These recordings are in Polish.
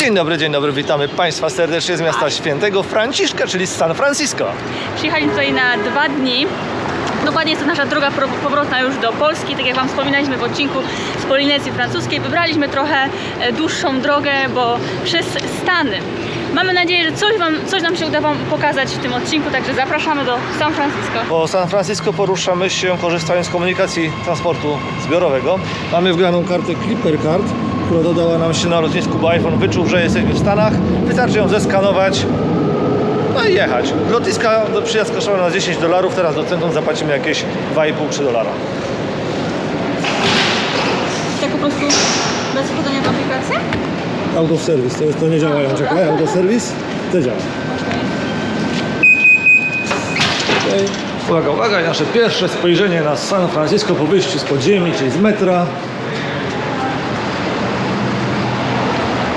Dzień dobry, dzień dobry, witamy Państwa serdecznie z miasta świętego Franciszka, czyli z San Francisco. Przyjechaliśmy tutaj na dwa dni. Dokładnie jest to nasza droga powrotna już do Polski. Tak jak Wam wspominaliśmy w odcinku z Polinezji Francuskiej, wybraliśmy trochę e, dłuższą drogę, bo przez Stany. Mamy nadzieję, że coś, wam, coś nam się uda Wam pokazać w tym odcinku, także zapraszamy do San Francisco. Po San Francisco poruszamy się korzystając z komunikacji transportu zbiorowego. Mamy wgraną kartę Clipper Card, która dodała nam się na lotnisku, bo iPhone wyczuł, że jesteśmy w Stanach. Wystarczy ją zeskanować, no i jechać. Lotniska do przyjazd kosztował nas 10 dolarów, teraz do centrum zapłacimy jakieś 2,5-3 dolara. Tak po prostu bez wchodzenia w aplikację? Out of service, to, jest, to nie działa, czekaj, out of service, to działa. Okay. Uwaga, uwaga, nasze pierwsze spojrzenie na San Francisco po wyjściu z podziemi, czyli z metra.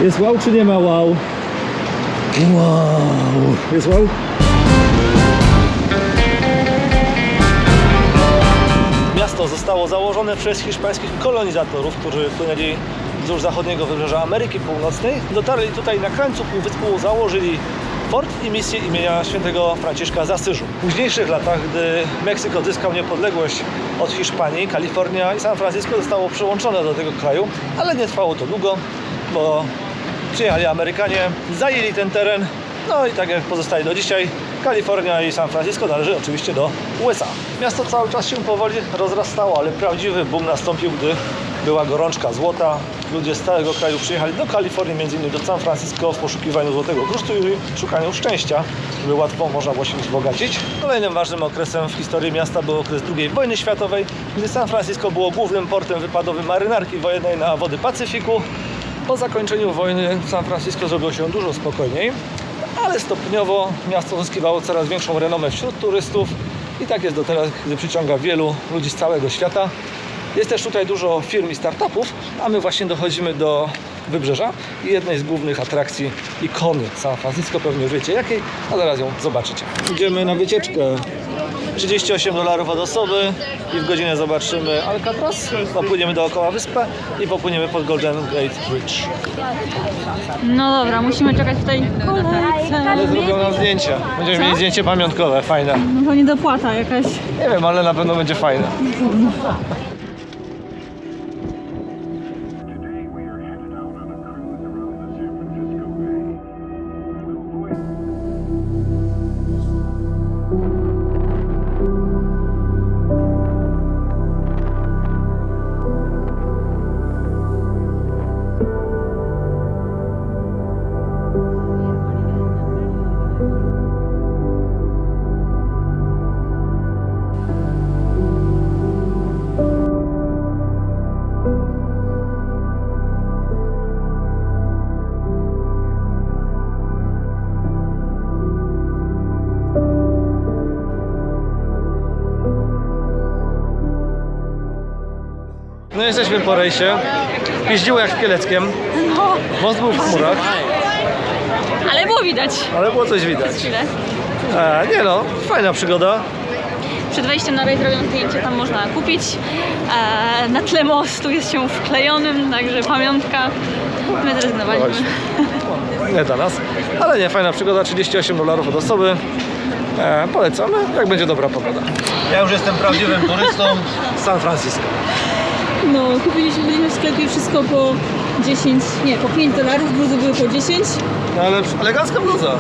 Jest wow czy nie ma wow? Wow. Jest wow? Miasto zostało założone przez hiszpańskich kolonizatorów, którzy wpłynęli wzdłuż zachodniego wybrzeża Ameryki Północnej. Dotarli tutaj na krańcu półwyspu, założyli fort i misję imienia świętego Franciszka z Asyżu. W późniejszych latach, gdy Meksyk odzyskał niepodległość od Hiszpanii, Kalifornia i San Francisco zostało przyłączone do tego kraju, ale nie trwało to długo, bo przyjechali Amerykanie, zajęli ten teren, no i tak jak pozostaje do dzisiaj, Kalifornia i San Francisco należy oczywiście do USA. Miasto cały czas się powoli rozrastało, ale prawdziwy boom nastąpił, gdy była gorączka złota. Ludzie z całego kraju przyjechali do Kalifornii, innymi do San Francisco w poszukiwaniu złotego krusztu i szukaniu szczęścia, żeby łatwo można było się wzbogacić. Kolejnym ważnym okresem w historii miasta był okres II wojny światowej, gdy San Francisco było głównym portem wypadowym marynarki wojennej na wody Pacyfiku. Po zakończeniu wojny San Francisco zrobiło się dużo spokojniej, ale stopniowo miasto zyskiwało coraz większą renomę wśród turystów i tak jest do teraz, gdy przyciąga wielu ludzi z całego świata. Jest też tutaj dużo firm i startupów, a my właśnie dochodzimy do wybrzeża i jednej z głównych atrakcji ikony San Francisco, pewnie wiecie jakiej, a zaraz ją zobaczycie. Idziemy na wycieczkę. 38 dolarów od osoby i w godzinę zobaczymy Alcatraz, popłyniemy dookoła wyspę i popłyniemy pod Golden Gate Bridge. No dobra, musimy czekać w tej kolejce. Ale zrobią nam zdjęcia. Będziemy mieli zdjęcie pamiątkowe, fajne. No to nie dopłata jakaś. Nie wiem, ale na pewno będzie fajne. No jesteśmy po rejsie. Jeździło jak w Kieleckiem. No, Most był w chmurach, ale było widać. ale było coś widać. Chwilę. E, nie no, fajna przygoda. Przed wejściem na rejs robią zdjęcie, tam można kupić. E, na tle mostu jest się wklejonym, także pamiątka. My zrezygnowaliśmy. Nie dla nas, ale nie, fajna przygoda, 38 dolarów od osoby. E, polecamy, jak będzie dobra pogoda. Ja już jestem prawdziwym turystą z San Francisco. No, kupiliśmy byliśmy w sklepie wszystko po 10, nie, po 5 dolarów, bluzy były po 10. No ale elegancka bluza.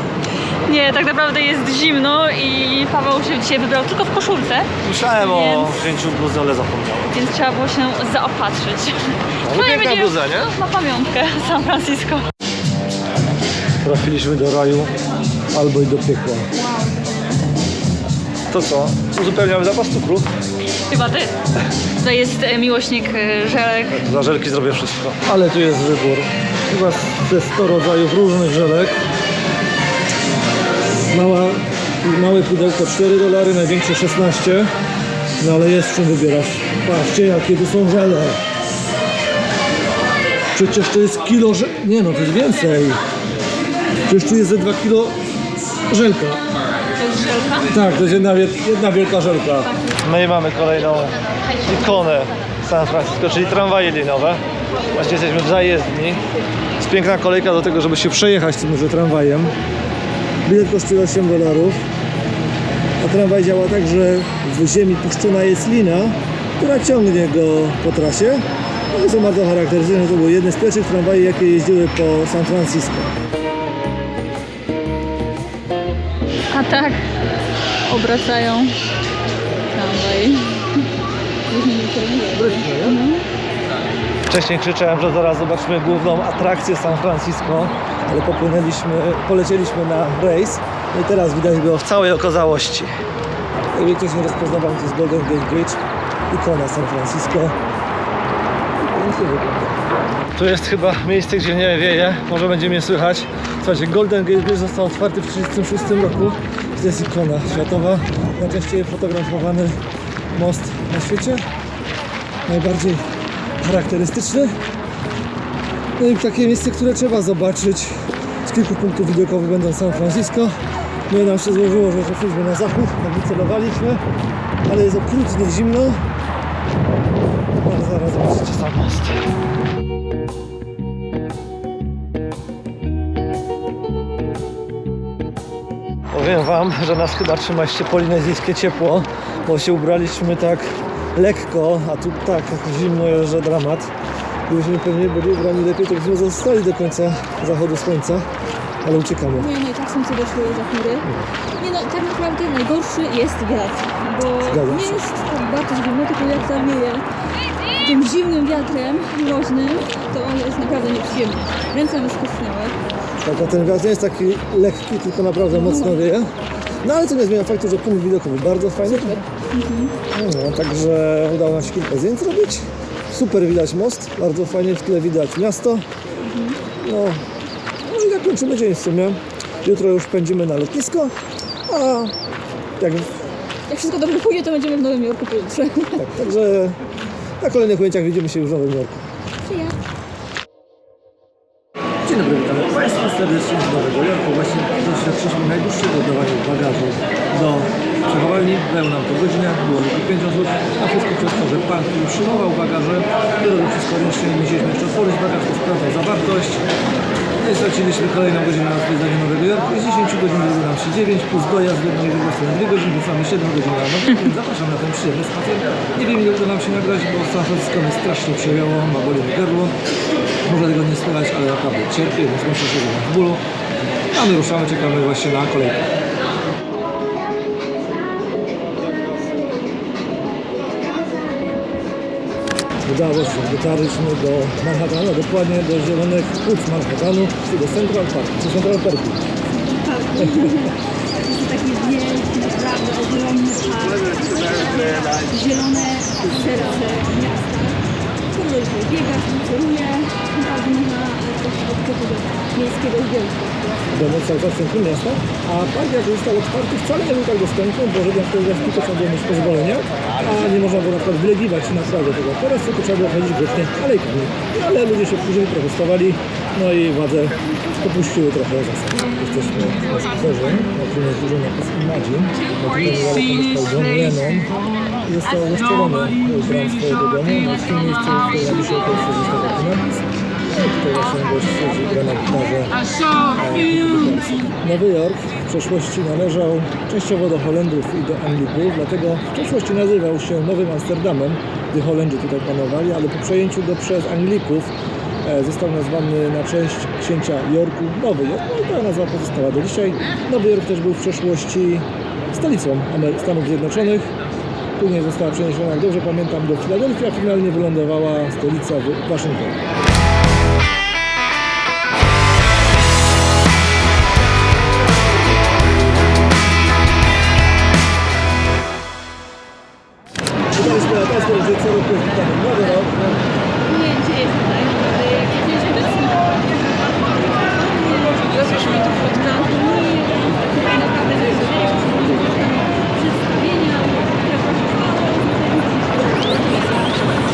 Nie, tak naprawdę jest zimno i Paweł się dzisiaj wybrał tylko w koszulce, Myślałem o Więc- wzięciu bluzy, ale zapomniałem. więc trzeba było się zaopatrzyć. Ale piękna bluza, nie? Na pamiątkę San Francisco. Trafiliśmy do raju albo i do piekła. To co? Uzupełniamy zapas cukru. Chyba ty. Tutaj jest e, miłośnik e, żelek. Dla żelki zrobię wszystko. Ale tu jest wybór. Chyba ze 100 rodzajów różnych żelek. Mała, małe pudełko 4 dolary, największe 16. No ale jest w czym wybierasz. Patrzcie jakie tu są żele. Przecież to jest kilo że... Nie no, to jest więcej. Przecież tu jest ze 2 kilo żelka. To jest żelka. Tak, to jest jedna, wiel- jedna wielka żelka. No i mamy kolejną ikonę San Francisco, czyli tramwaje linowe. Właśnie jesteśmy w zajezdni. Jest piękna kolejka do tego, żeby się przejechać tym tramwajem. Bilet kosztuje 8 dolarów. A tramwaj działa tak, że w ziemi puszczona jest lina, która ciągnie go po trasie. No i są bardzo charakterystyczne. To były jedne z pierwszych tramwaji, jakie jeździły po San Francisco. A tak obracają. Wcześniej krzyczałem, że zaraz zobaczymy główną atrakcję San Francisco, ale popłynęliśmy, polecieliśmy na rejs no i teraz widać go w całej okazałości. Jakby ktoś nie rozpoznawał, to jest Golden Gate Bridge, ikona San Francisco. Tu jest chyba miejsce, gdzie nie wieje, może będzie mnie słychać. Słuchajcie, Golden Gate Bridge został otwarty w 1936 roku. To jest ikona światowa, najczęściej fotografowany most na świecie. Najbardziej charakterystyczny. No i takie miejsce, które trzeba zobaczyć. Z kilku punktów widokowych będą San Francisco. My nam się złożyło, że trafiliśmy na zachód, jak wycelowaliśmy, ale jest okrutnie zimno. Ale zaraz zobaczycie sam most. Powiem Wam, że nas chyba trzyma jeszcze polinezyjskie ciepło, bo się ubraliśmy tak lekko, a tu tak zimno jest, że dramat. Gdybyśmy pewnie byli ubrani lepiej, to byśmy zostali do końca zachodu słońca, ale uciekamy. Nie no i tak są sobie szły zachmury. Nie no, tak naprawdę najgorszy jest wiatr, bo Zgadzam nie się. jest tak bardzo zimno, tylko jak zawieje tym zimnym wiatrem mroźnym, to jest naprawdę nieprzyjemnie. Ręce mi skosnęły. Tak, a ten wiatr nie jest taki lekki, tylko naprawdę mocno wieje. No ale co nie zmienia faktu, że punkt widokowy bardzo fajny. No, także udało nam się kilka zdjęć zrobić. Super widać most, bardzo fajnie w tle widać miasto. No, no i tak kończymy dzień w sumie. Jutro już pędzimy na lotnisko, a jak, Jak wszystko dobrze pójdzie, to będziemy w Nowym Jorku pojutrze. tak, także na kolejnych ujęciach widzimy się już w Nowym Jorku. Serdecznie z Nowego Jorku. Właśnie doświadczyliśmy najdłuższego oddawania bagażu do przechowalni. Zajęło nam to godzinę, było tylko 5 osób, a wszystko przez to, że Pan, który przyjmował bagaże, który robił wszystko ręcznie, nie musieliśmy jeszcze otworzyć bagaż, to sprawdzał zawartość. No i straciliśmy kolejną godzinę na zwiedzanie Nowego Jorku. Z 10 godzin zrobiło nam się 9, plus dojazd i drugą stronę 2 godziny, więc mamy 7 godzin noc. Więc Zapraszam na ten przyjemny spacer. Nie wiem ile uda nam się nagrać, bo San Francisco mnie strasznie przejęło, ma boli gardło. Może tego nie słychać, ale naprawdę cierpię, więc muszę się w bólu. A my ruszamy, czekamy właśnie na kolejkę. Udało się, dotarliśmy do Manhattanu, dokładnie do zielonych płuc Manhattanu, czyli do Central Park, czy Central Parku. Jest to taki wielki, naprawdę ogromny park. Zielone serce Skoro tutaj biega, spaceruje, naprawdę można coś od tego miejskiego związku. Domu cały czas w centrum miasta, a park jak został otwarty wcale nie był tak dostępny, bo żeby wchodzić tylko trzeba było mieć pozwolenia, a nie można było na przykład wylegiwać na trawę tego. Teraz tylko trzeba było chodzić grzecznie alejkami. No, ale ludzie się wkurzyli, protestowali, no i władze popuściły trochę zasady. Jesteśmy na spacerze, na którym jest duży napis Imagine, na którym mieszkał John Lennon i został uszczelony z bram swojego domu, w tym miejscu, w którym na dzisiaj Polsce został taki napis. No i tutaj właśnie gość siedzi, gra na gitarze. Nowy Jork w przeszłości należał częściowo do Holendrów i do Anglików, dlatego w przeszłości nazywał się Nowym Amsterdamem, gdy Holendrzy tutaj panowali, ale po przejęciu go przez Anglików e, został nazwany na cześć księcia Jorku Nowy Jork. No i ta nazwa pozostała do dzisiaj. Nowy Jork też był w przeszłości stolicą Stanów Zjednoczonych. Później została przeniesiona, jak dobrze pamiętam, do Filadelfii, a finalnie wylądowała stolica w Waszyngtonie. Pytaliśmy na Tesla, że co roku jest witany nowy rok. Zrobiliśmy tu fotka. No i tutaj naprawdę przedstawienia, które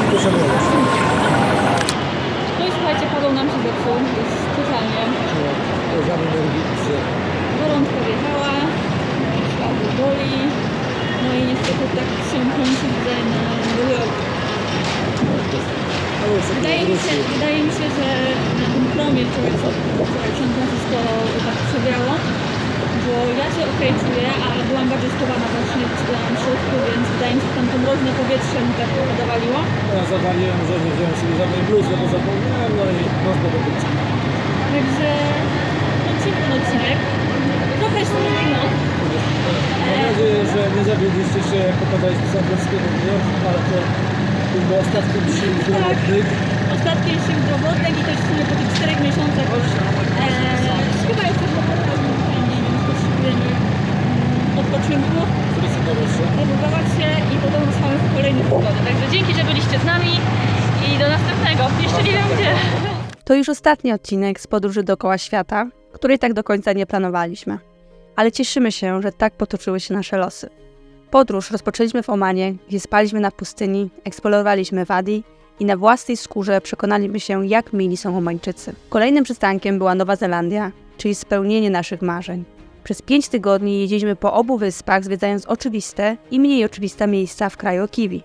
Proszę bardzo. No i słuchajcie, Paweł nam się zepsuł, jest totalnie. Gorączka wjechała, słabo boli. No i niestety tak się kończy tutaj na Jork. Wydaje mi, się, wydaje mi się, że na tym promie, który San Francisco tak przebrało, bo ja się okej czuję, ale byłam bardziej schowana właśnie w środku, więc wydaje mi się, że tam to mroźne powietrze mi tak dowaliło. Ja zawaliłem, że nie wziąłem sobie żadnej bluzy, bo zapomniałem, no i można do końca. Także lecimy ten odcinek. Trochę smutno. Mam nadzieję, że nie zawiedliście się, jak popadaliście z San Francisco ale to był ostatni sił zdrowotnych. Ostatnie sił dowodnych i też w sumie po tych czterech miesiącach już e, chyba jest też fajnie, więc potrzebujemy mm, odpoczynku, się. i potem ruszamy w kolejne przygody. Także dzięki, że byliście z nami i do następnego. Jeszcze nie wiem gdzie. To już ostatni odcinek z podróży dookoła świata, której tak do końca nie planowaliśmy. Ale cieszymy się, że tak potoczyły się nasze losy. Podróż rozpoczęliśmy w Omanie, gdzie spaliśmy na pustyni, eksplorowaliśmy Wadi i na własnej skórze przekonaliśmy się, jak mili są Omańczycy. Kolejnym przystankiem była Nowa Zelandia, czyli spełnienie naszych marzeń. Przez pięć tygodni jeździliśmy po obu wyspach, zwiedzając oczywiste i mniej oczywiste miejsca w kraju Kiwi.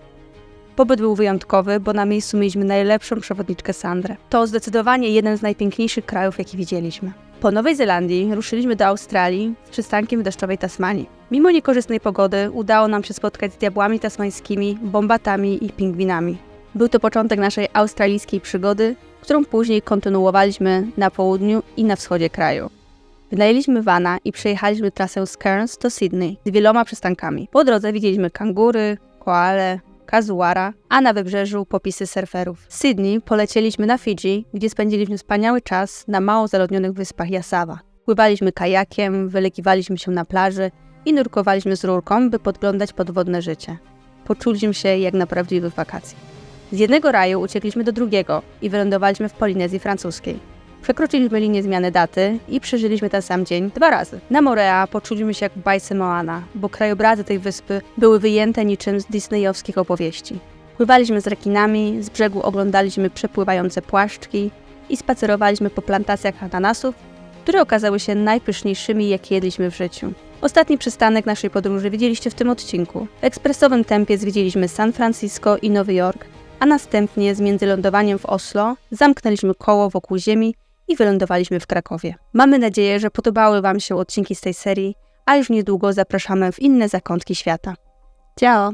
Pobyt był wyjątkowy, bo na miejscu mieliśmy najlepszą przewodniczkę Sandrę. To zdecydowanie jeden z najpiękniejszych krajów, jaki widzieliśmy. Po Nowej Zelandii ruszyliśmy do Australii z przystankiem w deszczowej Tasmanii. Mimo niekorzystnej pogody udało nam się spotkać z diabłami tasmańskimi, bombatami i pingwinami. Był to początek naszej australijskiej przygody, którą później kontynuowaliśmy na południu i na wschodzie kraju. Wynajęliśmy vana i przejechaliśmy trasę z Cairns do Sydney z wieloma przystankami. Po drodze widzieliśmy kangury, koale, kazuara, a na wybrzeżu popisy surferów. Z Sydney polecieliśmy na Fidżi, gdzie spędziliśmy wspaniały czas na mało zaludnionych wyspach Jasawa. Pływaliśmy kajakiem, wylegiwaliśmy się na plaży i nurkowaliśmy z rurką, by podglądać podwodne życie. Poczuliśmy się jak na prawdziwych wakacjach. Z jednego raju uciekliśmy do drugiego i wylądowaliśmy w Polinezji Francuskiej. Przekroczyliśmy linię zmiany daty i przeżyliśmy ten sam dzień dwa razy. Na Morea poczuliśmy się jak w bajce Moana, bo krajobrazy tej wyspy były wyjęte niczym z disneyowskich opowieści. Pływaliśmy z rekinami, z brzegu oglądaliśmy przepływające płaszczki i spacerowaliśmy po plantacjach ananasów, które okazały się najpyszniejszymi, jakie jedliśmy w życiu. Ostatni przystanek naszej podróży widzieliście w tym odcinku. W ekspresowym tempie zwiedziliśmy San Francisco i Nowy Jork, a następnie z międzylądowaniem w Oslo zamknęliśmy koło wokół Ziemi i wylądowaliśmy w Krakowie. Mamy nadzieję, że podobały Wam się odcinki z tej serii, a już niedługo zapraszamy w inne zakątki świata. Ciao!